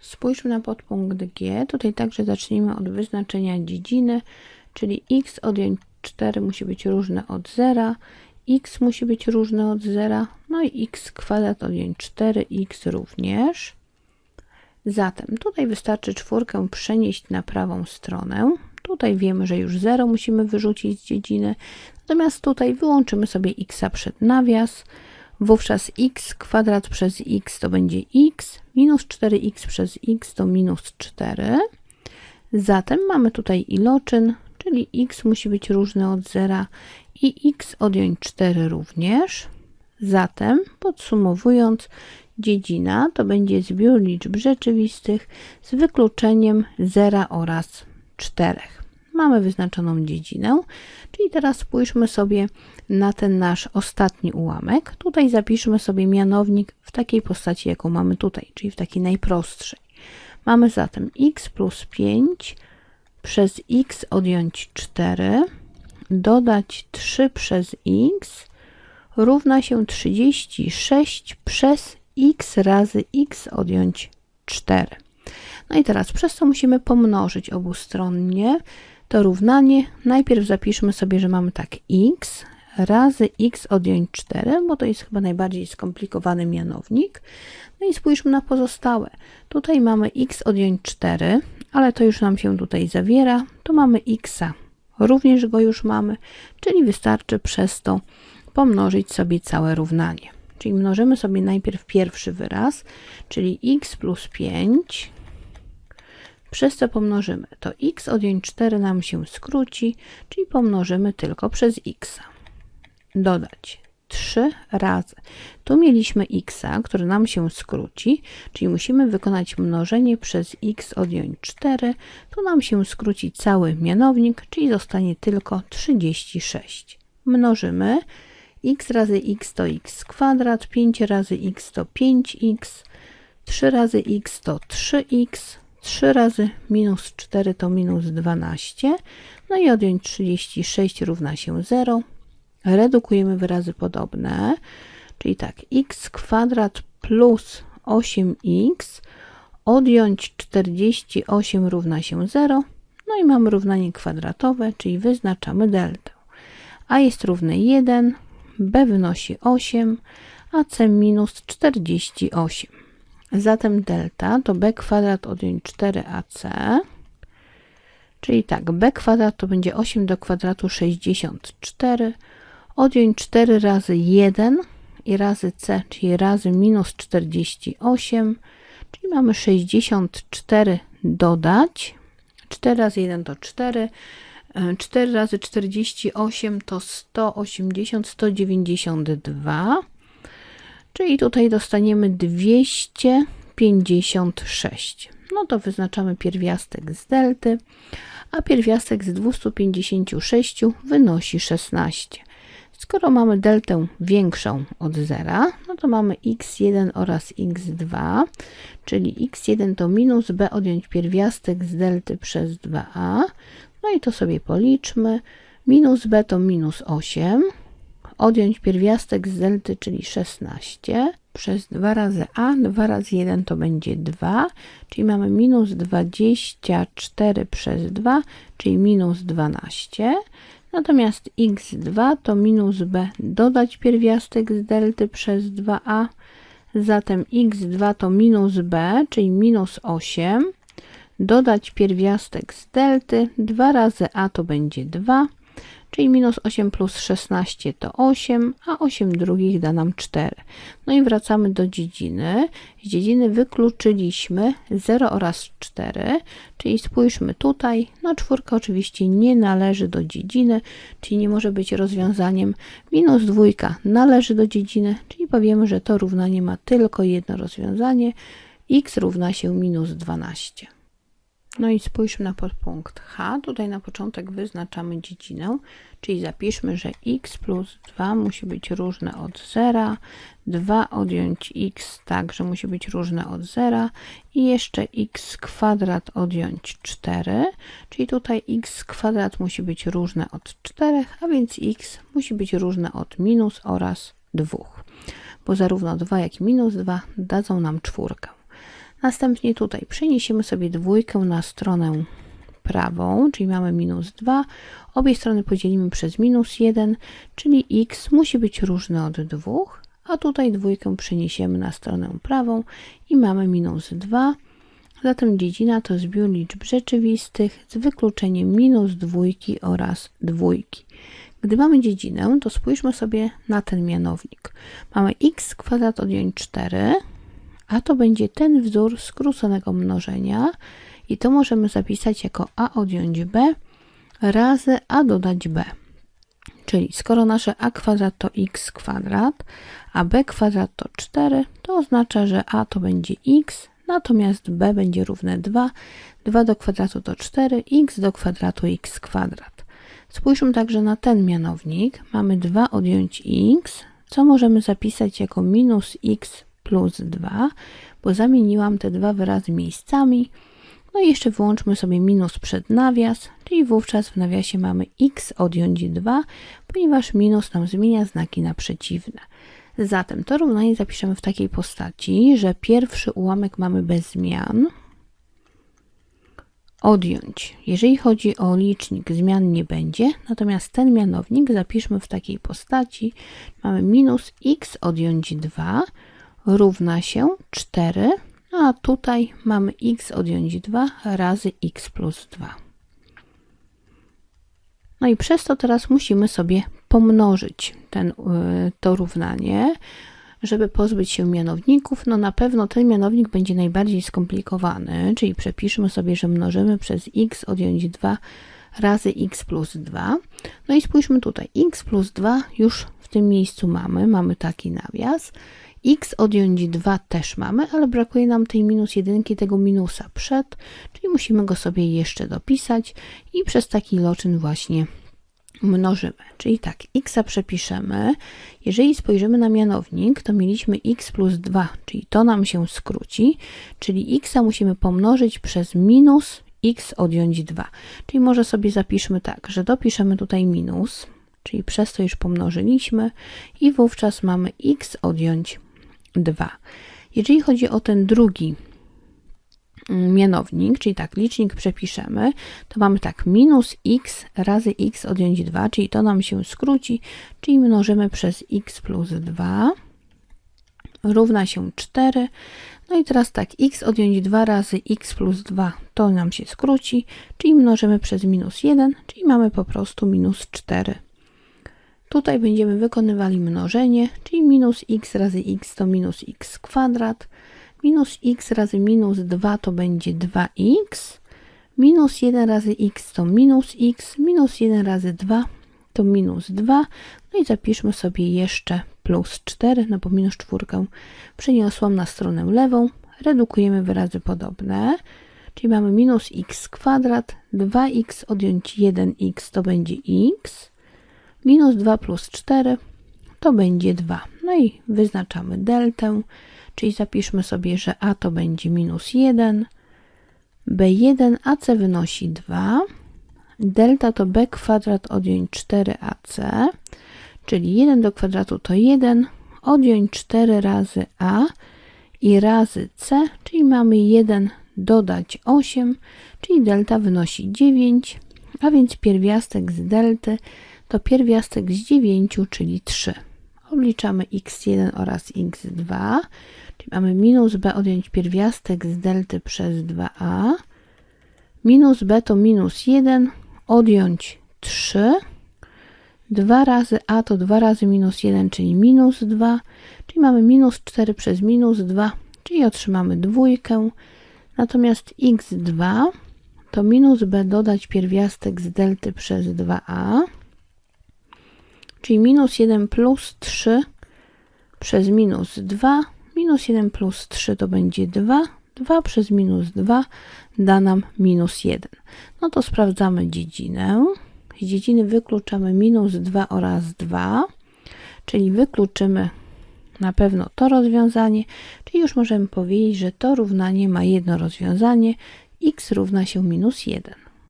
Spójrzmy na podpunkt G. Tutaj także zacznijmy od wyznaczenia dziedziny, czyli x odjąć 4 musi być różne od 0, x musi być różne od 0, no i x kwadrat odjąć 4x również. Zatem tutaj wystarczy czwórkę przenieść na prawą stronę. Tutaj wiemy, że już 0 musimy wyrzucić z dziedziny, natomiast tutaj wyłączymy sobie x przed nawias. Wówczas x kwadrat przez x to będzie x, minus 4x przez x to minus 4. Zatem mamy tutaj iloczyn, czyli x musi być różny od 0 i x odjąć 4 również. Zatem podsumowując, dziedzina to będzie zbiór liczb rzeczywistych z wykluczeniem 0 oraz 4. Mamy wyznaczoną dziedzinę, czyli teraz spójrzmy sobie na ten nasz ostatni ułamek. Tutaj zapiszmy sobie mianownik w takiej postaci, jaką mamy tutaj, czyli w takiej najprostszej. Mamy zatem x plus 5 przez x odjąć 4 dodać 3 przez x równa się 36 przez x razy x odjąć 4. No i teraz przez to musimy pomnożyć obustronnie to równanie. Najpierw zapiszmy sobie, że mamy tak x razy x odjąć 4, bo to jest chyba najbardziej skomplikowany mianownik. No i spójrzmy na pozostałe. Tutaj mamy x odjąć 4, ale to już nam się tutaj zawiera. Tu mamy x, również go już mamy, czyli wystarczy przez to pomnożyć sobie całe równanie. Czyli mnożymy sobie najpierw pierwszy wyraz, czyli x plus 5 przez co pomnożymy. To x odjąć 4 nam się skróci, czyli pomnożymy tylko przez x. Dodać 3 razy. Tu mieliśmy x, który nam się skróci, czyli musimy wykonać mnożenie przez x odjąć 4. Tu nam się skróci cały mianownik, czyli zostanie tylko 36. Mnożymy x razy x to x kwadrat, 5 razy x to 5x, 3 razy x to 3x, 3 razy minus 4 to minus 12, no i odjąć 36 równa się 0. Redukujemy wyrazy podobne, czyli tak, x kwadrat plus 8x odjąć 48 równa się 0, no i mamy równanie kwadratowe, czyli wyznaczamy deltę. a jest równe 1, b wynosi 8, a c minus 48. Zatem delta to b kwadrat odjąć 4ac, czyli tak, b kwadrat to będzie 8 do kwadratu 64, odjąć 4 razy 1 i razy c, czyli razy minus 48, czyli mamy 64 dodać, 4 razy 1 to 4, 4 razy 48 to 180, 192, czyli tutaj dostaniemy 256. No to wyznaczamy pierwiastek z delty, a pierwiastek z 256 wynosi 16. Skoro mamy deltę większą od 0, no to mamy x1 oraz x2, czyli x1 to minus b odjąć pierwiastek z delty przez 2a, no i to sobie policzmy. Minus b to minus 8, odjąć pierwiastek z delty, czyli 16, przez 2 razy a, 2 razy 1 to będzie 2, czyli mamy minus 24 przez 2, czyli minus 12. Natomiast x2 to minus b dodać pierwiastek z delty przez 2a, zatem x2 to minus b, czyli minus 8, dodać pierwiastek z delty, 2 razy a to będzie 2, czyli minus 8 plus 16 to 8, a 8 drugich da nam 4. No i wracamy do dziedziny. Z dziedziny wykluczyliśmy 0 oraz 4, czyli spójrzmy tutaj. No czwórka oczywiście nie należy do dziedziny, czyli nie może być rozwiązaniem. Minus dwójka należy do dziedziny, czyli powiemy, że to równanie ma tylko jedno rozwiązanie. x równa się minus 12. No i spójrzmy na podpunkt H. Tutaj na początek wyznaczamy dziedzinę, czyli zapiszmy, że x plus 2 musi być różne od 0, 2 odjąć x także musi być różne od 0 i jeszcze x kwadrat odjąć 4, czyli tutaj x kwadrat musi być różne od 4, a więc x musi być różne od minus oraz 2, bo zarówno 2 jak i minus 2 dadzą nam czwórkę. Następnie tutaj przeniesiemy sobie dwójkę na stronę prawą, czyli mamy minus 2. Obie strony podzielimy przez minus 1, czyli x musi być różny od 2, a tutaj dwójkę przeniesiemy na stronę prawą i mamy minus 2. Zatem dziedzina to zbiór liczb rzeczywistych z wykluczeniem minus dwójki oraz dwójki. Gdy mamy dziedzinę, to spójrzmy sobie na ten mianownik. Mamy x kwadrat odjąć 4, a to będzie ten wzór skróconego mnożenia i to możemy zapisać jako a odjąć b razy a dodać b. Czyli skoro nasze a kwadrat to x kwadrat, a b kwadrat to 4, to oznacza, że a to będzie x, natomiast b będzie równe 2. 2 do kwadratu to 4, x do kwadratu x kwadrat. Spójrzmy także na ten mianownik. Mamy 2 odjąć x, co możemy zapisać jako minus x plus 2, bo zamieniłam te dwa wyrazy miejscami. No i jeszcze wyłączmy sobie minus przed nawias, czyli wówczas w nawiasie mamy x odjąć 2, ponieważ minus nam zmienia znaki na przeciwne. Zatem to równanie zapiszemy w takiej postaci, że pierwszy ułamek mamy bez zmian. Odjąć. Jeżeli chodzi o licznik, zmian nie będzie, natomiast ten mianownik zapiszmy w takiej postaci. Mamy minus x odjąć 2 równa się 4, a tutaj mamy x odjąć 2 razy x plus 2. No i przez to teraz musimy sobie pomnożyć ten, y, to równanie, żeby pozbyć się mianowników. No na pewno ten mianownik będzie najbardziej skomplikowany, czyli przepiszmy sobie, że mnożymy przez x odjąć 2 razy x plus 2. No i spójrzmy tutaj, x plus 2 już w tym miejscu mamy, mamy taki nawias x odjąć 2 też mamy, ale brakuje nam tej minus jedynki, tego minusa przed, czyli musimy go sobie jeszcze dopisać i przez taki loczyn właśnie mnożymy. Czyli tak, x przepiszemy. Jeżeli spojrzymy na mianownik, to mieliśmy x plus 2, czyli to nam się skróci, czyli x musimy pomnożyć przez minus x odjąć 2. Czyli może sobie zapiszmy tak, że dopiszemy tutaj minus, czyli przez to już pomnożyliśmy i wówczas mamy x odjąć 2. Jeżeli chodzi o ten drugi mm, mianownik, czyli tak, licznik przepiszemy, to mamy tak, minus x razy x odjąć 2, czyli to nam się skróci, czyli mnożymy przez x plus 2 równa się 4. No i teraz tak, x odjąć 2 razy x plus 2 to nam się skróci, czyli mnożymy przez minus 1, czyli mamy po prostu minus 4. Tutaj będziemy wykonywali mnożenie, czyli minus x razy x to minus x kwadrat, minus x razy minus 2 to będzie 2x, minus 1 razy x to minus x, minus 1 razy 2 to minus 2, no i zapiszmy sobie jeszcze plus 4, no bo minus 4 przeniosłam na stronę lewą, redukujemy wyrazy podobne, czyli mamy minus x kwadrat, 2x odjąć 1x to będzie x, minus 2 plus 4 to będzie 2. No i wyznaczamy deltę, czyli zapiszmy sobie, że a to będzie minus 1, b1, ac wynosi 2, delta to b kwadrat odjąć 4ac, czyli 1 do kwadratu to 1, odjąć 4 razy a i razy c, czyli mamy 1 dodać 8, czyli delta wynosi 9, a więc pierwiastek z delty to pierwiastek z 9, czyli 3. Obliczamy x1 oraz x2, czyli mamy minus b odjąć pierwiastek z delty przez 2a. Minus b to minus 1, odjąć 3. 2 razy a to 2 razy minus 1, czyli minus 2, czyli mamy minus 4 przez minus 2, czyli otrzymamy dwójkę. Natomiast x2 to minus b dodać pierwiastek z delty przez 2a czyli minus 1 plus 3 przez minus 2. Minus 1 plus 3 to będzie 2. 2 przez minus 2 da nam minus 1. No to sprawdzamy dziedzinę. Z dziedziny wykluczamy minus 2 oraz 2, czyli wykluczymy na pewno to rozwiązanie, czyli już możemy powiedzieć, że to równanie ma jedno rozwiązanie, x równa się minus 1.